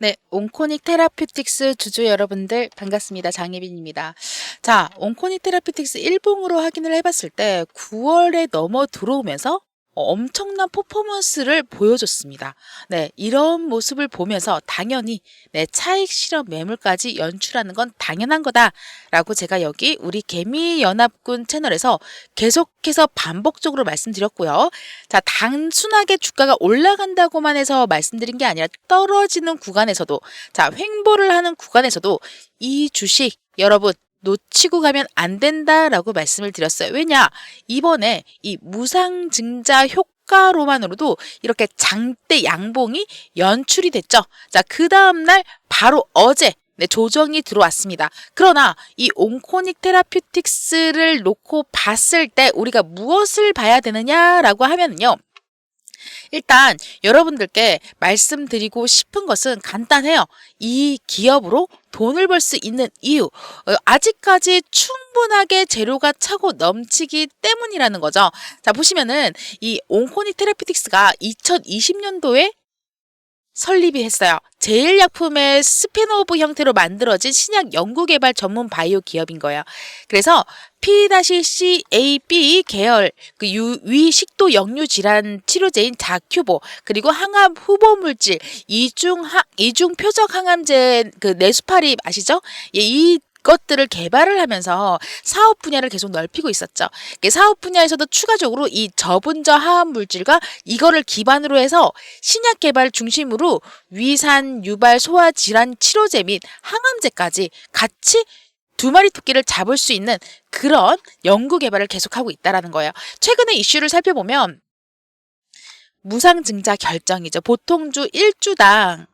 네, 온코닉 테라퓨틱스 주주 여러분들 반갑습니다. 장예빈입니다. 자, 온코닉 테라퓨틱스 일봉으로 확인을 해봤을 때 9월에 넘어 들어오면서 엄청난 퍼포먼스를 보여줬습니다. 네, 이런 모습을 보면서 당연히 네, 차익 실험 매물까지 연출하는 건 당연한 거다라고 제가 여기 우리 개미 연합군 채널에서 계속해서 반복적으로 말씀드렸고요. 자, 단순하게 주가가 올라간다고만 해서 말씀드린 게 아니라 떨어지는 구간에서도 자, 횡보를 하는 구간에서도 이 주식 여러분 놓치고 가면 안 된다라고 말씀을 드렸어요. 왜냐? 이번에 이 무상증자 효과로만으로도 이렇게 장대 양봉이 연출이 됐죠. 자, 그 다음날 바로 어제 네, 조정이 들어왔습니다. 그러나 이 온코닉 테라퓨틱스를 놓고 봤을 때 우리가 무엇을 봐야 되느냐라고 하면요. 일단 여러분들께 말씀드리고 싶은 것은 간단해요. 이 기업으로 돈을 벌 수 있는 이유. 어, 아직까지 충분하게 재료가 차고 넘치기 때문이라는 거죠. 자, 보시면은 이 온코니 테라피틱스가 2020년도에 설립이 했어요. 제일약품의 스피노브 형태로 만들어진 신약 연구개발 전문 바이오 기업인 거예요. 그래서 P-CAB 계열 그 유, 위 식도 역류 질환 치료제인 자큐보 그리고 항암 후보 물질 이중 하, 이중 표적 항암제 그 네수파립 아시죠? 예, 이 것들을 개발을 하면서 사업 분야를 계속 넓히고 있었죠. 사업 분야에서도 추가적으로 이 저분자 화합 물질과 이거를 기반으로 해서 신약 개발 중심으로 위산, 유발, 소화 질환 치료제 및 항암제까지 같이 두 마리 토끼를 잡을 수 있는 그런 연구 개발을 계속하고 있다라는 거예요. 최근에 이슈를 살펴보면 무상증자 결정이죠. 보통 주 1주당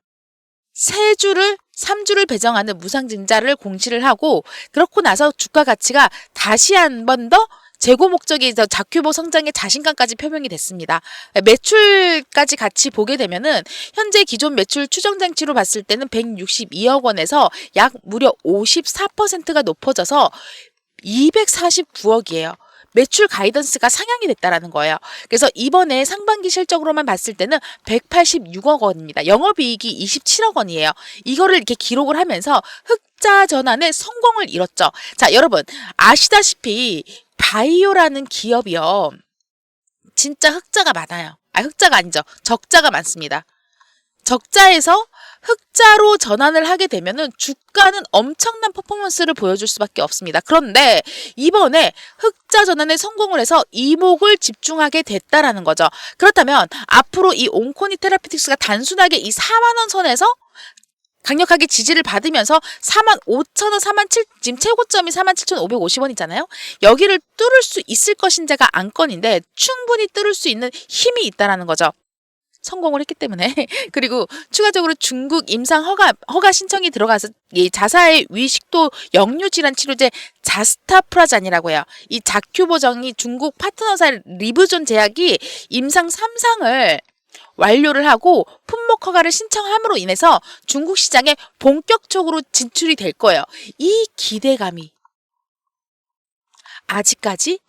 3주를 3주를 배정하는 무상증자를 공시를 하고 그렇고 나서 주가 가치가 다시 한 번 더 재고 목적이 자큐보 성장의 자신감까지 표명이 됐습니다. 매출까지 같이 보게 되면은 현재 기존 매출 추정 장치로 봤을 때는 162억 원에서 약 무려 54%가 높아져서 249억이에요. 매출 가이던스가 상향이 됐다라는 거예요. 그래서 이번에 상반기 실적으로만 봤을 때는 186억 원입니다. 영업이익이 27억 원이에요. 이거를 이렇게 기록을 하면서 흑자 전환의 성공을 이뤘죠. 자, 여러분 아시다시피 바이오라는 기업이요. 진짜 흑자가 많아요. 아, 흑자가 아니죠. 적자가 많습니다. 적자에서 흑자로 전환을 하게 되면은 주가는 엄청난 퍼포먼스를 보여줄 수밖에 없습니다. 그런데 이번에 흑자 전환에 성공을 해서 이목을 집중하게 됐다라는 거죠. 그렇다면 앞으로 이 온코니 테라피틱스가 단순하게 이 4만 원 선에서 강력하게 지지를 받으면서 4만 5천 원, 4만 7, 지금 최고점이 4만 7,550원이잖아요. 여기를 뚫을 수 있을 것인지가 안건인데 충분히 뚫을 수 있는 힘이 있다라는 거죠. 성공을 했기 때문에 그리고 추가적으로 중국 임상 허가 허가 신청이 들어가서 이 자사의 위식도 역류 질환 치료제 자스타프라잔이라고 해요. 이 자큐보정이 중국 파트너사 리브존 제약이 임상 3상을 완료를 하고 품목 허가를 신청함으로 인해서 중국 시장에 본격적으로 진출이 될 거예요. 이 기대감이 아직까지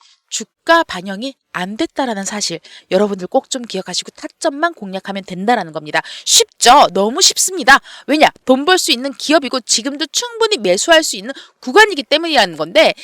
주가 반영이 안 됐다라는 사실 여러분들 꼭 좀 기억하시고 타점만 공략하면 된다라는 겁니다. 쉽죠? 너무 쉽습니다. 왜냐? 돈 벌 수 있는 기업이고 지금도 충분히 매수할 수 있는 구간이기 때문이라는 건데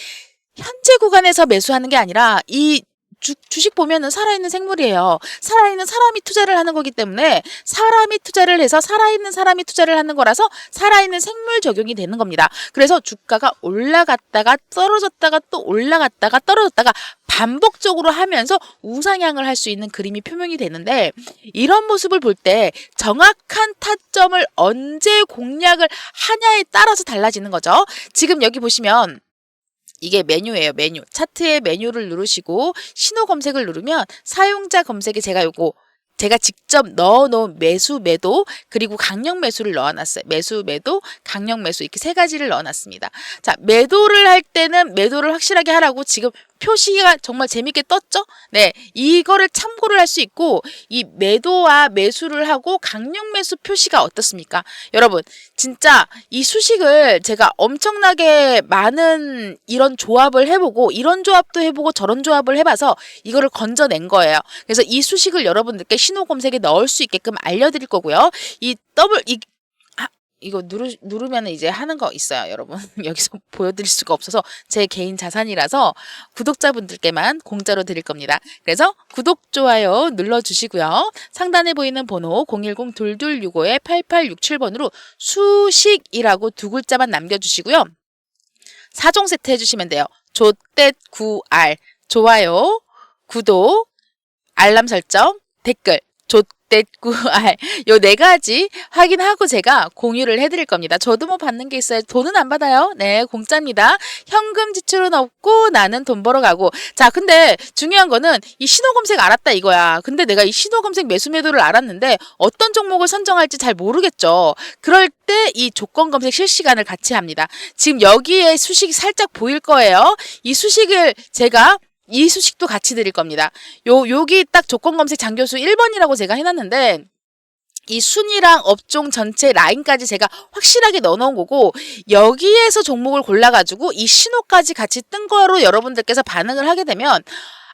현재 구간에서 매수하는 게 아니라 이 주, 주식 보면은 살아있는 생물이에요. 살아있는 사람이 투자를 하는 거기 때문에 사람이 투자를 해서 살아있는 사람이 투자를 하는 거라서 살아있는 생물 적용이 되는 겁니다. 그래서 주가가 올라갔다가 떨어졌다가 또 올라갔다가 떨어졌다가 반복적으로 하면서 우상향을 할 수 있는 그림이 표명이 되는데 이런 모습을 볼 때 정확한 타점을 언제 공략을 하냐에 따라서 달라지는 거죠. 지금 여기 보시면 이게 메뉴예요, 메뉴. 차트에 메뉴를 누르시고 신호 검색을 누르면 사용자 검색에 제가 요거 제가 직접 넣어놓은 매수, 매도, 그리고 강력 매수를 넣어놨어요. 매수, 매도, 강력 매수 이렇게 세 가지를 넣어놨습니다. 자, 매도를 할 때는 매도를 확실하게 하라고 지금 표시가 정말 재밌게 떴죠? 네. 이거를 참고를 할 수 있고, 이 매도와 매수를 하고 강력 매수 표시가 어떻습니까? 여러분, 진짜 이 수식을 제가 엄청나게 많은 이런 조합을 해보고, 이런 조합도 해보고, 저런 조합을 해봐서 이거를 건져낸 거예요. 그래서 이 수식을 여러분들께 신호 검색에 넣을 수 있게끔 알려드릴 거고요. 이 더블, 이 이거 누르, 누르면 이제 하는 거 있어요, 여러분. 여기서 보여드릴 수가 없어서 제 개인 자산이라서 구독자분들께만 공짜로 드릴 겁니다. 그래서 구독, 좋아요 눌러주시고요. 상단에 보이는 번호 010-2265-8867번으로 수식이라고 두 글자만 남겨주시고요. 사종 세트 해주시면 돼요. 조댓9알 좋아요, 구독, 알람 설정, 댓글 좆 댓구알 요네 가지 확인하고 제가 공유를 해드릴 겁니다. 저도 뭐 받는 게 있어요. 돈은 안 받아요. 네, 공짜입니다. 현금 지출은 없고 나는 돈 벌어 가고. 자, 근데 중요한 거는 이 신호 검색 알았다 이거야. 근데 내가 이 신호 검색 매수 매도를 알았는데 어떤 종목을 선정할지 잘 모르겠죠. 그럴 때 이 조건 검색 실시간을 같이 합니다. 지금 여기에 수식이 살짝 보일 거예요. 이 수식을 제가 이 수식도 같이 드릴 겁니다. 요, 여기 딱 조건 검색 장교수 1번이라고 제가 해놨는데, 이 순위랑 업종 전체 라인까지 제가 확실하게 넣어놓은 거고, 여기에서 종목을 골라가지고 이 신호까지 같이 뜬 거로 여러분들께서 반응을 하게 되면,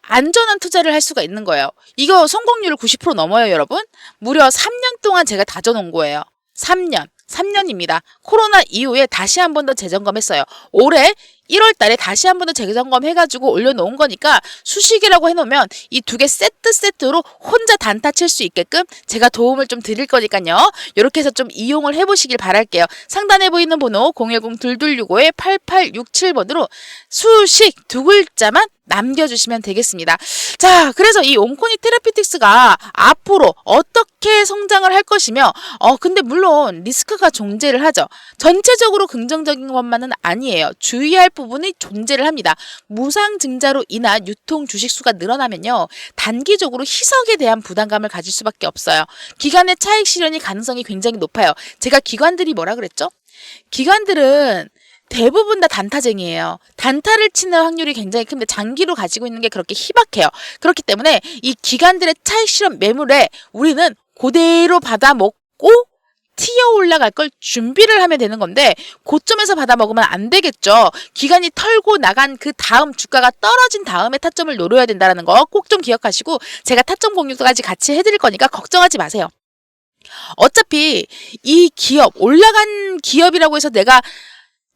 안전한 투자를 할 수가 있는 거예요. 이거 성공률 90% 넘어요, 여러분. 무려 3년 동안 제가 다져놓은 거예요. 3년. 3년입니다. 코로나 이후에 다시 한 번 더 재점검했어요. 올해 1월 달에 다시 한 번 더 재점검 해가지고 올려놓은 거니까 수식이라고 해놓으면 이 두 개 세트 세트로 혼자 단타 칠 수 있게끔 제가 도움을 좀 드릴 거니까요. 이렇게 해서 좀 이용을 해보시길 바랄게요. 상단에 보이는 번호 010-2265-8867번으로 수식 두 글자만 남겨주시면 되겠습니다. 자, 그래서 이 온코니 테라피틱스가 앞으로 어떻게 성장을 할 것이며, 어, 근데 물론 리스크가 존재를 하죠. 전체적으로 긍정적인 것만은 아니에요. 주의할 부분이 존재를 합니다. 무상 증자로 인한 유통 주식수가 늘어나면요. 단기적으로 희석에 대한 부담감을 가질 수밖에 없어요. 기관의 차익 실현이 가능성이 굉장히 높아요. 제가 기관들이 뭐라 그랬죠? 기관들은 대부분 다 단타쟁이에요. 단타를 치는 확률이 굉장히 큰데 장기로 가지고 있는 게 그렇게 희박해요. 그렇기 때문에 이 기관들의 차익 실현 매물에 우리는 그대로 받아 먹고 튀어 올라갈 걸 준비를 하면 되는 건데 고점에서 받아 먹으면 안 되겠죠. 기간이 털고 나간 그 다음 주가가 떨어진 다음에 타점을 노려야 된다는 거 꼭 좀 기억하시고 제가 타점 공유까지 같이 해드릴 거니까 걱정하지 마세요. 어차피 이 기업 올라간 기업이라고 해서 내가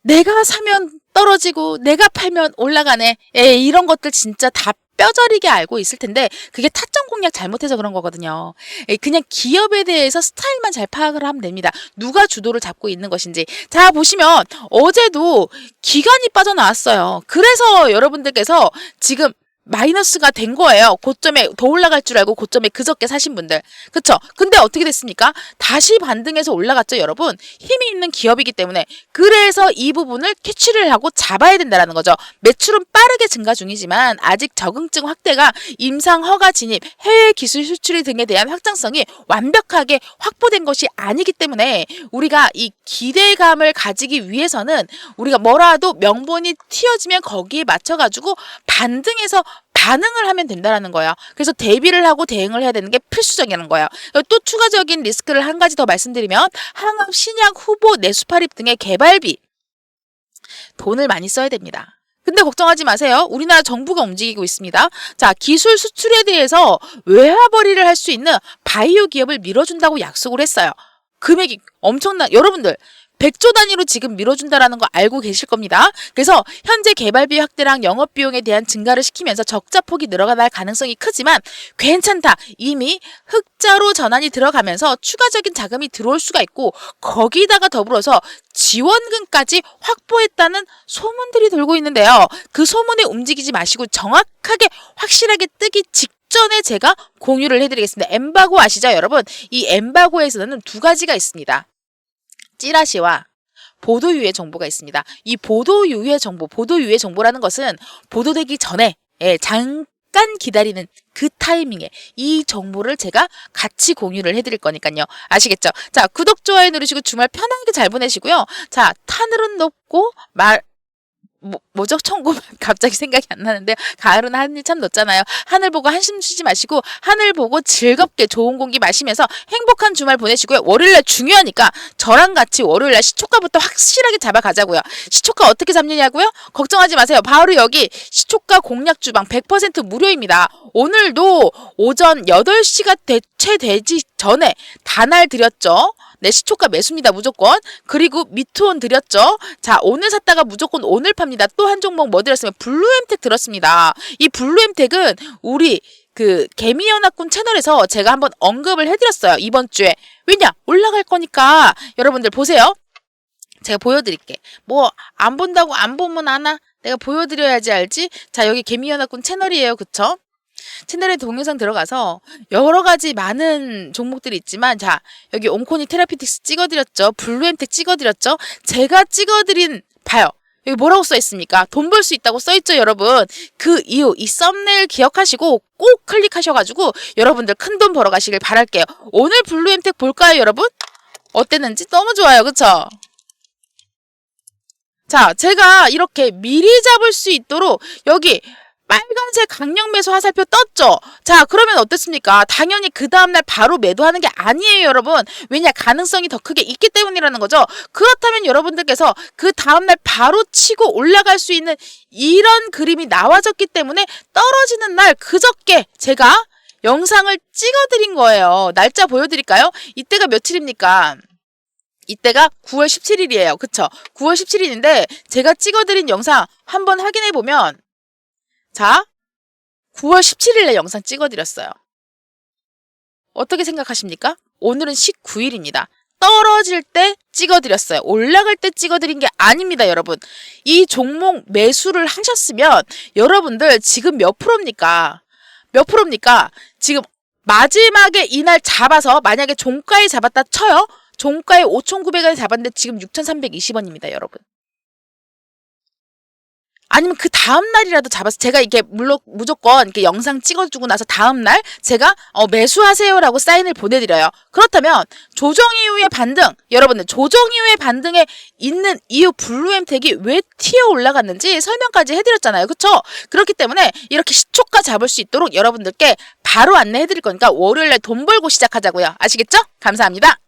내가 사면 떨어지고 내가 팔면 올라가네. 에 이런 것들 진짜 다 뼈저리게 알고 있을 텐데 그게 타점 공략 잘못해서 그런 거거든요. 에, 그냥 기업에 대해서 스타일만 잘 파악을 하면 됩니다. 누가 주도를 잡고 있는 것인지. 자 보시면 어제도 기간이 빠져나왔어요. 그래서 여러분들께서 지금 마이너스가 된 거예요. 고점에 더 올라갈 줄 알고 고점에 그저께 사신 분들. 그쵸? 근데 어떻게 됐습니까? 다시 반등해서 올라갔죠, 여러분? 힘이 있는 기업이기 때문에. 그래서 이 부분을 캐치를 하고 잡아야 된다는 거죠. 매출은 빠르게 증가 중이지만 아직 적응증 확대가 임상 허가 진입, 해외 기술 수출 등에 대한 확장성이 완벽하게 확보된 것이 아니기 때문에 우리가 이 기대감을 가지기 위해서는 우리가 뭐라도 명분이 튀어지면 거기에 맞춰가지고 반등해서 반응을 하면 된다라는 거예요. 그래서 대비를 하고 대응을 해야 되는 게 필수적이라는 거예요. 또 추가적인 리스크를 한 가지 더 말씀드리면 항암, 신약, 후보, 내수파립 등의 개발비 돈을 많이 써야 됩니다. 근데 걱정하지 마세요. 우리나라 정부가 움직이고 있습니다. 자, 기술 수출에 대해서 외화벌이를 할 수 있는 바이오 기업을 밀어준다고 약속을 했어요. 금액이 엄청나, 여러분들, 100조 단위로 지금 밀어준다라는 거 알고 계실 겁니다. 그래서 현재 개발비 확대랑 영업 비용에 대한 증가를 시키면서 적자 폭이 늘어갈 가능성이 크지만 괜찮다. 이미 흑자로 전환이 들어가면서 추가적인 자금이 들어올 수가 있고 거기다가 더불어서 지원금까지 확보했다는 소문들이 돌고 있는데요. 그 소문에 움직이지 마시고 정확하게 확실하게 뜨기 직 전에 제가 공유를 해드리겠습니다. 엠바고 아시죠, 여러분? 이 엠바고에서는 두 가지가 있습니다. 찌라시와 보도 유예 정보가 있습니다. 이 보도 유예 정보, 보도 유예 정보라는 것은 보도되기 전에 예, 잠깐 기다리는 그 타이밍에 이 정보를 제가 같이 공유를 해드릴 거니까요. 아시겠죠? 자, 구독, 좋아요 누르시고 주말 편하게 잘 보내시고요. 자, 하늘은 높고 말, 뭐, 뭐죠? 청고 갑자기 생각이 안 나는데 가을은 하늘 참 높잖아요. 하늘 보고 한숨 쉬지 마시고 하늘 보고 즐겁게 좋은 공기 마시면서 행복한 주말 보내시고요. 월요일날 중요하니까 저랑 같이 월요일날 시초가부터 확실하게 잡아가자고요. 시초가 어떻게 잡느냐고요? 걱정하지 마세요. 바로 여기 시초가 공략 주방 100% 무료입니다. 오늘도 오전 8시가 대체되지 전에 단알 드렸죠. 네, 시초가 매수입니다. 무조건. 그리고 미투온 드렸죠. 자, 오늘 샀다가 무조건 오늘 팝니다. 또 한 종목 뭐 드렸으면 블루엠텍 들었습니다. 이 블루엠텍은 우리 그 개미연합군 채널에서 제가 한번 언급을 해드렸어요. 이번 주에. 왜냐? 올라갈 거니까 여러분들 보세요. 제가 보여드릴게. 뭐 안 본다고 안 보면 아나? 내가 보여드려야지 알지? 자 여기 개미연합군 채널이에요. 그쵸? 채널에 동영상 들어가서 여러 가지 많은 종목들이 있지만 자 여기 옴코니 테라피틱스 찍어드렸죠. 블루엠텍 찍어드렸죠. 제가 찍어드린 봐요. 여기 뭐라고 써 있습니까? 돈 벌 수 있다고 써 있죠, 여러분. 그 이유, 이 썸네일 기억하시고 꼭 클릭하셔가지고 여러분들 큰 돈 벌어 가시길 바랄게요. 오늘 블루엠텍 볼까요, 여러분? 어땠는지 너무 좋아요, 그쵸? 자, 제가 이렇게 미리 잡을 수 있도록 여기 빨간색 강력 매수 화살표 떴죠? 자, 그러면 어떻습니까? 당연히 그 다음날 바로 매도하는 게 아니에요, 여러분. 왜냐, 가능성이 더 크게 있기 때문이라는 거죠. 그렇다면 여러분들께서 그 다음날 바로 치고 올라갈 수 있는 이런 그림이 나와졌기 때문에 떨어지는 날 그저께 제가 영상을 찍어드린 거예요. 날짜 보여드릴까요? 이때가 며칠입니까? 이때가 9월 17일이에요. 그쵸? 9월 17일인데 제가 찍어드린 영상 한번 확인해 보면 자 9월 17일에 영상 찍어드렸어요. 어떻게 생각하십니까? 오늘은 19일입니다. 떨어질 때 찍어드렸어요. 올라갈 때 찍어드린 게 아닙니다, 여러분. 이 종목 매수를 하셨으면 여러분들 지금 몇 프로입니까? 몇 프로입니까? 지금 마지막에 이날 잡아서 만약에 종가에 잡았다 쳐요. 종가에 5,900원에 잡았는데 지금 6,320원입니다, 여러분. 아니면 그 다음 날이라도 잡아서 제가 이게 물론 무조건 이렇게 영상 찍어주고 나서 다음 날 제가 어, 매수하세요라고 사인을 보내드려요. 그렇다면 조정 이후의 반등 여러분들 조정 이후의 반등에 있는 이유 블루엠텍이 왜 튀어 올라갔는지 설명까지 해드렸잖아요. 그쵸? 그렇기 때문에 이렇게 시초가 잡을 수 있도록 여러분들께 바로 안내해드릴 거니까 월요일날 돈 벌고 시작하자고요. 아시겠죠? 감사합니다.